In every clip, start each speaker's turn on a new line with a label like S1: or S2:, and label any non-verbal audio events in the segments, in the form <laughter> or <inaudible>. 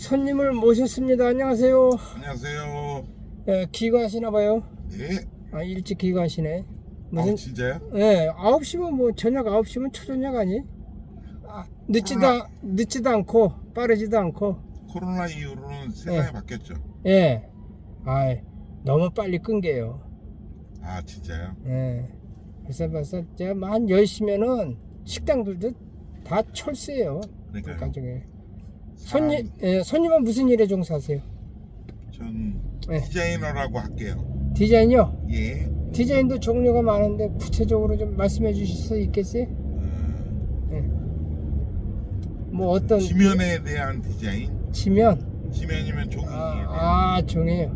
S1: 손님을 모셨습니다. 안녕하세요.
S2: 안녕하세요.
S1: 예, 귀가하시나 봐요.
S2: 네.
S1: 아, 일찍 귀가하시네.
S2: 무슨
S1: 무슨
S2: 진짜요?
S1: 예, 9시면 뭐 저녁 9시면 초저녁 아니? 아, 늦지도
S2: 코로나.
S1: 늦지도 않고 빠르지도 않고.
S2: 코로나 이후로는 세상이
S1: 네.
S2: 바뀌었죠.
S1: 예. 아, 너무 빨리 끊겨요.
S2: 아 진짜요?
S1: 예. 그래서 벌써 제가 뭐한 10시면은 식당들도 다 철수해요. 그
S2: 그러니까
S1: 가정에. 손님 예, 손님은 무슨 일에 종사하세요?
S2: 전
S1: 네.
S2: 디자이너라고 할게요.
S1: 디자인요?
S2: 예.
S1: 디자인도 종류가 많은데 구체적으로 좀 말씀해 주실 수 있겠어요?
S2: 어,
S1: 뭐 어떤
S2: 지면에 대한 디자인.
S1: 지면
S2: 지면이면 대한.
S1: 아, 아 종이요.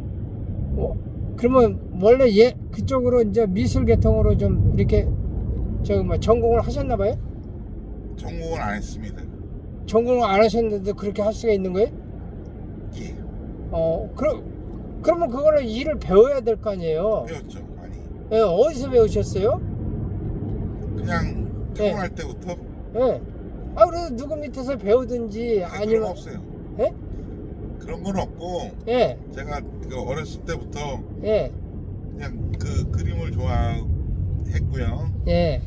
S1: 뭐 그러면 원래 예 그쪽으로 이제 미술 계통으로 좀 이렇게 저뭐 전공을 하셨나 봐요?
S2: 전공은 안 했습니다.
S1: 전공을 안 하셨는데도 그렇게 할 수가 있는 거예요?
S2: 예.
S1: 어 그럼 그러면 그거를 일을 배워야 될 거 아니에요?
S2: 배웠죠. 많이.
S1: 예, 어디서 배우셨어요?
S2: 그냥
S1: 네.
S2: 태어날 때부터
S1: 예. 아 그래도 누구 밑에서 배우든지
S2: 아니, 그런 거
S1: 아니면
S2: 없어요.
S1: 예?
S2: 그런 건 없고
S1: 예,
S2: 제가 그 어렸을 때부터
S1: 예,
S2: 그냥 그 그림을 좋아했고요.
S1: 예.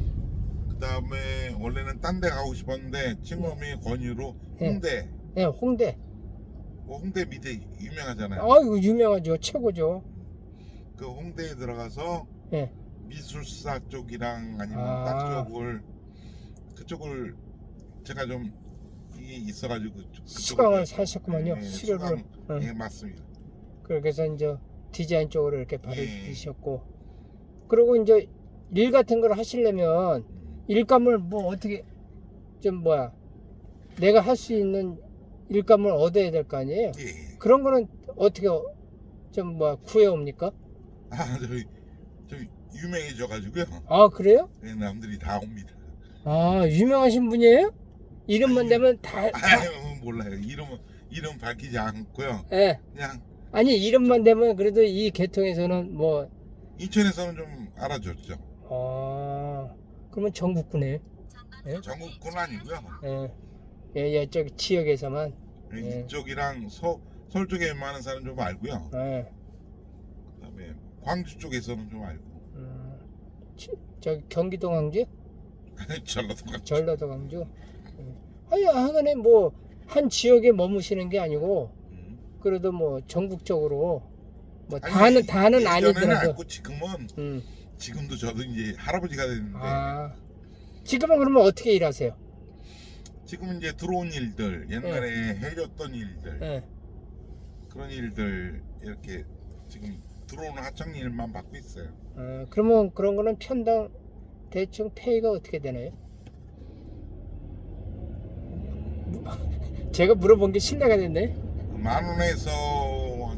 S2: 그 다음에 원래는 딴 데 가고 싶었는데 친구의 권유로
S1: 네.
S2: 홍대
S1: 예, 홍대.
S2: 뭐 홍대 밑에 유명하잖아요
S1: 아이고 유명하죠, 최고죠.
S2: 그 홍대에 들어가서
S1: 예.
S2: 미술사 쪽이랑 아니면
S1: 아.
S2: 딴 쪽을 그쪽을 제가 좀 이게 있어가지고 그쪽-
S1: 수강을
S2: 그쪽을-
S1: 사셨구만요.
S2: 네,
S1: 수료를.
S2: 수강,
S1: 응.
S2: 예 맞습니다
S1: 그래서 이제 디자인 쪽으로 이렇게 발을
S2: 예.
S1: 디셨고, 그리고 이제 일 같은 걸 하시려면
S2: 음.
S1: 일감을 뭐 어떻게 좀 뭐야 내가 할 수 있는 일감을 얻어야 될 거 아니에요.
S2: 예, 예.
S1: 그런 거는 어떻게 좀 뭐 구해옵니까?
S2: 아 저기 좀 유명해져 가지고요
S1: 아 그래요?
S2: 예, 남들이 다 옵니다
S1: 아 유명하신 분이에요? 이름만
S2: 아니,
S1: 되면 다, <laughs> 다
S2: 아유 몰라요 이름은 이름 밝히지 않고요
S1: 예.
S2: 그냥
S1: 아니 이름만 되면 그래도 이 계통에서는 뭐
S2: 인천에서는 좀 알아줬죠
S1: 아, 그러면 전국구네. 예?
S2: 전국군 아니고요.
S1: 예. 예, 예, 저기 지역에서만.
S2: 예,
S1: 예.
S2: 이쪽이랑 서, 서울 쪽에 많은 사람 좀 알고요.
S1: 예.
S2: 그다음에 광주 쪽에서는 좀 알고.
S1: 음, 치- 저기 경기도 광주, <laughs>
S2: 전라도 광주.
S1: 전라도 광주. 예. 아니, 하간에 뭐 한 지역에 머무시는 게 아니고
S2: 음.
S1: 그래도 뭐 전국적으로 뭐
S2: 아니,
S1: 다는 다는
S2: 예전에는
S1: 아니더라도.
S2: 알고 지금은
S1: 음.
S2: 지금도 저도 이제 할아버지가 됐는데
S1: 아. 지금은 그러면 어떻게 일하세요?
S2: 지금 이제 들어온 일들 옛날에 해줬던 일들
S1: 예.
S2: 그런 일들 이렇게 지금 들어오는 하청 일만 받고 있어요.
S1: 어, 그러면 그런 거는 편당 대충 페이가 어떻게 되나요? 제가 물어본 게 신뢰가 됐네.
S2: 만 원에서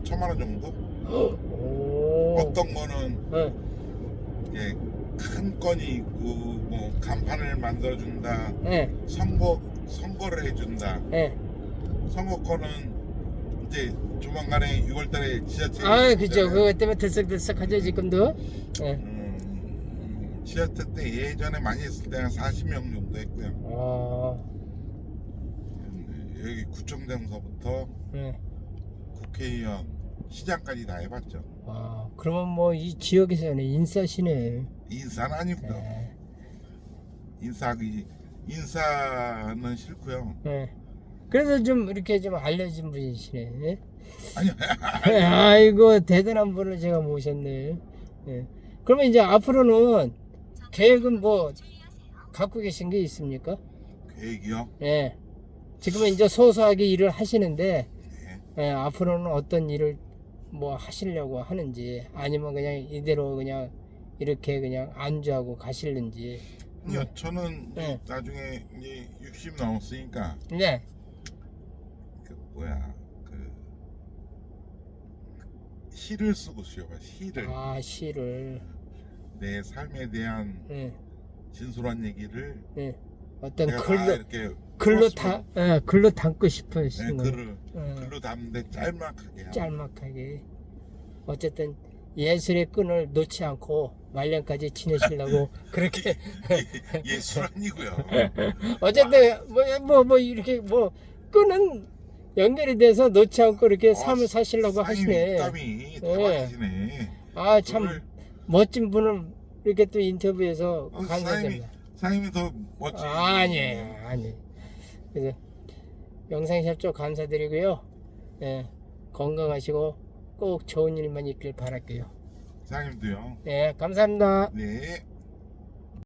S2: 천만 원 정도?
S1: 오.
S2: 어떤 거는
S1: 예.
S2: 이제 큰 건이 있고 뭐 간판을 만들어준다
S1: 예.
S2: 선거 선거를 해준다
S1: 예.
S2: 선거권은 이제 조만간에 6월달에 지자체
S1: 아, 그죠. 그거 때문에 들썩들썩하죠 지금도. 예.
S2: 음, 지자체 때 예전에 많이 했을 때한 40명 정도 했고요
S1: 어.
S2: 음, 여기 구청장서부터
S1: 예.
S2: 국회의원 시장까지 다 해봤죠
S1: 와, 그러면 뭐 이 지역에서는 인싸시네.
S2: 인사는 아니고요
S1: 예.
S2: 인사하기 인사는 싫고요
S1: 예. 그래서 좀 이렇게 좀 알려진 분이시네. 예?
S2: 아니요 <laughs>
S1: 아이고 대단한 분을 제가 모셨네. 예. 그러면 이제 앞으로는 계획은 뭐 갖고 계신 게 있습니까?
S2: 계획이요
S1: 예. 지금은 이제 소소하게 일을 하시는데
S2: 네.
S1: 예, 앞으로는 어떤 일을 뭐 하시려고 하는지 아니면 그냥 이대로 그냥 이렇게 그냥 안주하고 가실는지.
S2: 아니요 저는 이제
S1: 네.
S2: 나중에 이제 60 넘었으니까
S1: 네.
S2: 그 뭐야 그 시를 쓰고 싶어요 시를
S1: 아 시를.
S2: 내 삶에 대한
S1: 예.
S2: 진솔한 얘기를
S1: 예. 어떤 글로
S2: 이렇게
S1: 글로 다 예, 글로 담고
S2: 네,
S1: 싶으신.
S2: 글을
S1: 예.
S2: 글로 담는데 짤막하게.
S1: 짤막하게 어쨌든 예술의 끈을 놓지 않고 말년까지 지내시려고 <laughs> 그렇게 <laughs>
S2: 예술 아니고요 <laughs>
S1: 어쨌든 뭐뭐뭐 이렇게 뭐 끈은 연결이 돼서 놓지 않고 이렇게
S2: 어,
S1: 삶을 사시려고 하시네.
S2: 땀이
S1: 예.
S2: 대박이시네.
S1: 아참
S2: 그걸
S1: 멋진 분을 이렇게 또 인터뷰해서
S2: 어,
S1: 감사드립니다.
S2: 사장님이 더 멋지.
S1: 아, 아니에요, 아니. 그래서 영상 협조 감사드리고요. 예, 건강하시고 꼭 좋은 일만 있길 바랄게요.
S2: 사장님도요.
S1: 예, 감사합니다.
S2: 네.